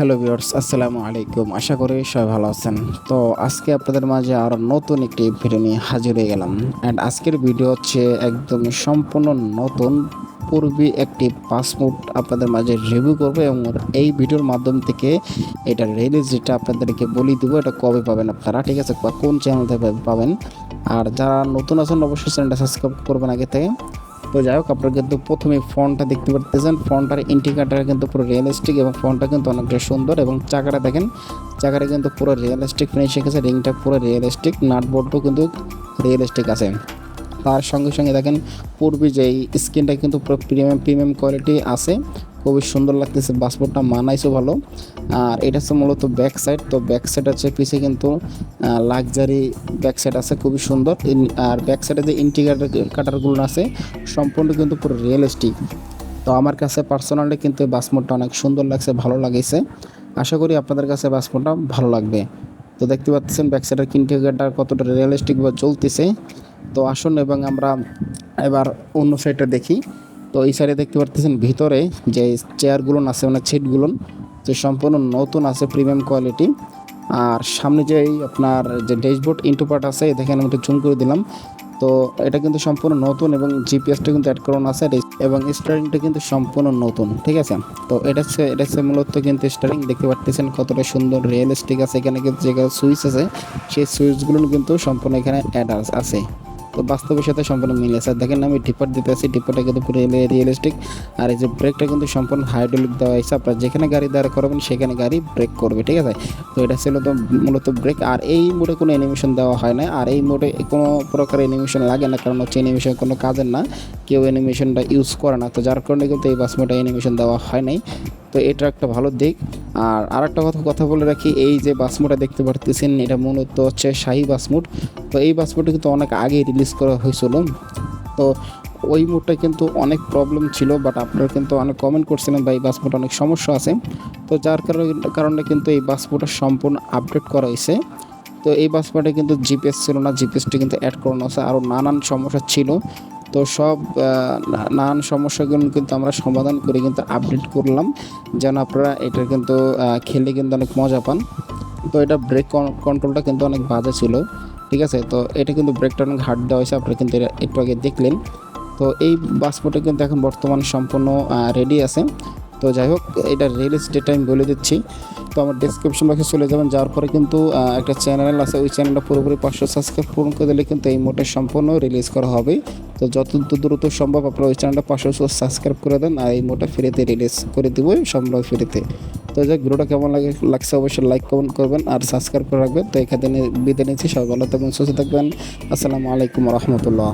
Hello viewers, আসসালামু আলাইকুম। আশা করি সবাই ভালো আছেন। তো আজকে আপনাদের মাঝে আরও নতুন একটি ভিডিও নিয়ে হাজির হয়ে গেলাম। অ্যান্ড আজকের ভিডিও হচ্ছে একদম সম্পূর্ণ নতুন, পূর্বে একটি পাসপোর্ট আপনাদের মাঝে রিভিউ করব এবং এই ভিডিওর মাধ্যম থেকে এটা রিলিজ যেটা আপনাদেরকে বলি দেবো, এটা কবে পাবেন আপনারা, ঠিক আছে? কোন চ্যানেল থেকে পাবেন? আর যারা নতুন আছেন, অবশ্যই চ্যানেলটা সাবস্ক্রাইব করবেন আগে থেকে। তো যাই হোক, আপনারা কিন্তু প্রথমে ফোনটা দেখতে পারতেছেন। ফোনটার ইন্ডিকেটার কিন্তু পুরো রিয়েলিস্টিক এবং ফোনটা কিন্তু অনেকটা সুন্দর এবং চাকাটা দেখেন, চাকাটা কিন্তু পুরো রিয়েলিস্টিক ফিনিশিং আছে রিংটা পুরো রিয়েলিস্টিক নাট বোর্ডটাও কিন্তু রিয়েলিস্টিক আছে। তার সঙ্গে সঙ্গে দেখেন, পূর্বে যেই স্ক্রিনটা কিন্তু পুরো প্রিমিয়াম প্রিমিয়াম কোয়ালিটি আছে, খুবই সুন্দর লাগতেছে পাসপোর্টটা মানাইছো ভালো। আর এটা হচ্ছে মূলত ব্যাক সাইড তো ব্যাক সাইড আছে পিছে কিন্তু লাক্সারি ব্যাক সাইড আছে, খুবই সুন্দর। আর ব্যাক সাইডে যে ইন্টিগ্রেটার কাটারগুলো আছে, সম্পূর্ণ কিন্তু পুরো রিয়েলিস্টিক তো আমার কাছে পার্সোনালি কিন্তু এই বাসমোটটা অনেক সুন্দর লাগছে, ভালো লাগেছে। আশা করি আপনাদের কাছে বাসমোটটা ভালো লাগবে। তো দেখতে পাচ্ছেন ব্যাক সাইডের ইন্টিগ্রেটার কতটা রিয়েলিস্টিকভাবে চলতেছে। তো আসুন এবং আমরা এবার অন্য সাইডটা দেখি। তো এই সাইডে দেখতে পাচ্ছেন ভিতরে যে চেয়ারগুলো আছে মানে সিটগুলো যে সম্পূর্ণ নতুন আছে প্রিমিয়াম কোয়ালিটি আর সামনে যে আপনার যে ড্যাশবোর্ড ইন্টু পার্ট আছে দেখেন আমি একটু জুম করে দিলাম। তো এটা কিন্তু সম্পূর্ণ নতুন এবং জিপিএসটা কিন্তু অ্যাড করানো আছে এবং স্টারিংটা কিন্তু সম্পূর্ণ নতুন, ঠিক আছে? তো এটা হচ্ছে এটা হচ্ছে মূলত কিন্তু স্টারিং দেখতে পাচ্ছেন কতটা সুন্দর রিয়েলিস্টিক আছে। এখানে কিন্তু যে সুইচ আছে, সেই সুইচগুলো কিন্তু সম্পূর্ণ এখানে অ্যাড আছে। তো বাস্তবের সাথে সম্পূর্ণ মিল আছে। দেখেন আমি ডিপার দিতে আছি ডিপারটা কিন্তু পুরো রিয়েলিস্টিক আর এই যে ব্রেকটা কিন্তু সম্পূর্ণ হাইড্রোলিক দেওয়া হয়েছে। আপনার যেখানে গাড়ি দাঁড় করবেন, সেখানে গাড়ি ব্রেক করবে, ঠিক আছে? তো এটা ছিল তো মূলত ব্রেক আর এই মোডে কোনো অ্যানিমেশন দেওয়া হয় না। আর এই মোডে কোনো প্রকার অ্যানিমেশন লাগে না। কারণ হচ্ছে অ্যানিমেশন কোনো কাজের না। কেউ অ্যানিমেশনটা ইউজ করে না। তো যার কারণে কিন্তু এই বাস মোডে অ্যানিমেশন দেওয়া হয় নাই। তো এটা একটা ভালো দিক। আর আরেকটা কথা কথা বলে রাখি, এই যে বাসমুটটা দেখতে পারতেছেন, এটা মূলত হচ্ছে শাহি বাসমুট। তো এই বাসমুটটা কিন্তু অনেক আগে রিলিজ করা হয়েছিল। তো ওই মুডটা কিন্তু অনেক প্রবলেম ছিল বাট আপনারা কিন্তু অনেক কমেন্ট করছিলেন বা এই বাসমুট অনেক সমস্যা আছে। তো যার কারণে কারণে কিন্তু এই বাসমুটটা সম্পূর্ণ আপডেট করা হয়েছে। তো এই বাসপাটে কিন্তু জিপিএস ছিল না জিপিএসটি কিন্তু অ্যাড করানো আছে। আরও নানান সমস্যা ছিল। তো সব নানান সমস্যাগুলো কিন্তু আমরা সমাধান করে কিন্তু আপডেট করলাম। যেন আপনারা এটা কিন্তু খেলে কিন্তু অনেক মজা পান। তো এটা ব্রেক কন্ট্রোলটা কিন্তু অনেক বাজে ছিল, ঠিক আছে? তো এটা কিন্তু ব্রেকটা অনেক হার্ড দেওয়া হয়েছে, আপনারা কিন্তু এটা একটু আগে দেখলেন। তো এই বাসপোর্টে কিন্তু এখন বর্তমান সম্পূর্ণ রেডি আছে। তো যাই হোক, এটা রিলিজ ডেট আমি বলে দিচ্ছি। তো আমার ডিসক্রিপশন বক্সে চলে যাবেন যাওয়ার পরে কিন্তু একটা চ্যানেল আছে, ওই চ্যানেলটা পুরোপুরি পাঁচশো সাবস্ক্রাইব পূরণ করে দিলে কিন্তু এই মোটে সম্পূর্ণ রিলিজ করা হবে। তো যত দ্রুত সম্ভব আপনারা ওই চ্যানেলটা পাঁচশো সাবস্ক্রাইব করে দেন, আর এই মোটে ফ্রিতে রিলিজ করে দিব, সম্ভব ফ্রিতে তো যাই ভিডিওটা কেমন লাগে, লাগছে অবশ্যই লাইক কমেন্ট করবেন, আর সাবস্ক্রাইব করে রাখবেন। তো এখানে বিদায় নিচ্ছি, সবাই ভালো থাকবেন, সুস্থ থাকবেন। আসসালামু আলাইকুম রহমতুল্লাহ।